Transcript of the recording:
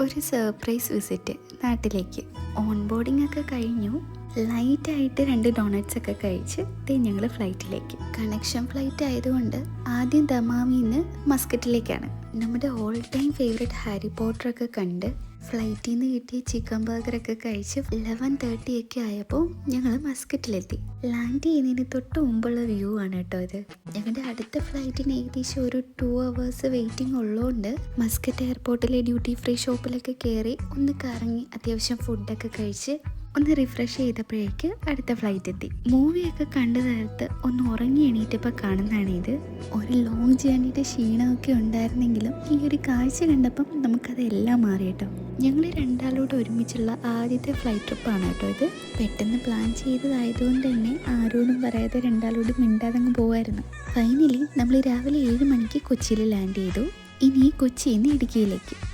ഒരു surprise visit നാട്ടിലേക്ക്. On boarding ഒക്കെ കഴിഞ്ഞു. ലൈറ്റായിട്ട് രണ്ട് ഡോണറ്റ്സ് ഒക്കെ കഴിച്ച് ദേ ഞങ്ങൾ ഫ്ലൈറ്റിലേക്ക് കണക്ഷൻ ഫ്ലൈറ്റ് ആയതുകൊണ്ട് ആദ്യം ദമാമിന്ന് മസ്കറ്റിലേക്കാണ്. നമ്മുടെ all time favourite Harry Potter ഒക്കെ കണ്ട് ഫ്ലൈറ്റിൽ നിന്ന് കിട്ടിയ ചിക്കൻ ബർഗറൊക്കെ കഴിച്ച് ലെവൻ തേർട്ടി ഒക്കെ ആയപ്പോൾ ഞങ്ങൾ മസ്കറ്റിലെത്തി. ലാൻഡ് ചെയ്യുന്നതിന് തൊട്ട് മുമ്പുള്ള വ്യൂ ആണ് കേട്ടോ ഇത്. ഞങ്ങളുടെ അടുത്ത ഫ്ലൈറ്റിന് ഏകദേശം ഒരു ടു അവേഴ്സ് വെയിറ്റിംഗ് ഉള്ളതുകൊണ്ട് മസ്കറ്റ് എയർപോർട്ടിലെ ഡ്യൂട്ടി ഫ്രീ ഷോപ്പിലൊക്കെ കയറി ഒന്ന് കറങ്ങി അത്യാവശ്യം ഫുഡൊക്കെ കഴിച്ച് ഒന്ന് റിഫ്രഷ് ചെയ്തപ്പോഴേക്ക് അടുത്ത ഫ്ലൈറ്റ് എത്തി. മൂവിയൊക്കെ കണ്ടു തീർത്ത് ഒന്ന് ഉറങ്ങി എണീറ്റപ്പോൾ കാണുന്നതാണ് ഇത്. ഒരു ലോങ് ജേർണിയുടെ ക്ഷീണമൊക്കെ ഉണ്ടായിരുന്നെങ്കിലും ഈ ഒരു കാഴ്ച കണ്ടപ്പം നമുക്കതെല്ലാം മാറി കേട്ടോ. ഞങ്ങൾ രണ്ടാളോട് ഒരുമിച്ചുള്ള ആദ്യത്തെ ഫ്ലൈറ്റ് ട്രിപ്പാണ് കേട്ടോ ഇത്. പെട്ടെന്ന് പ്ലാൻ ചെയ്തതായതുകൊണ്ട് തന്നെ ആരോടും പറയാതെ രണ്ടാളോടും മിണ്ടാതങ്ങ് പോവായിരുന്നു. ഫൈനലി നമ്മൾ രാവിലെ ഏഴ് മണിക്ക് കൊച്ചിയിൽ ലാൻഡ് ചെയ്തു. ഇനി കൊച്ചിയിൽ നിന്ന് ഇടുക്കിയിലേക്ക്.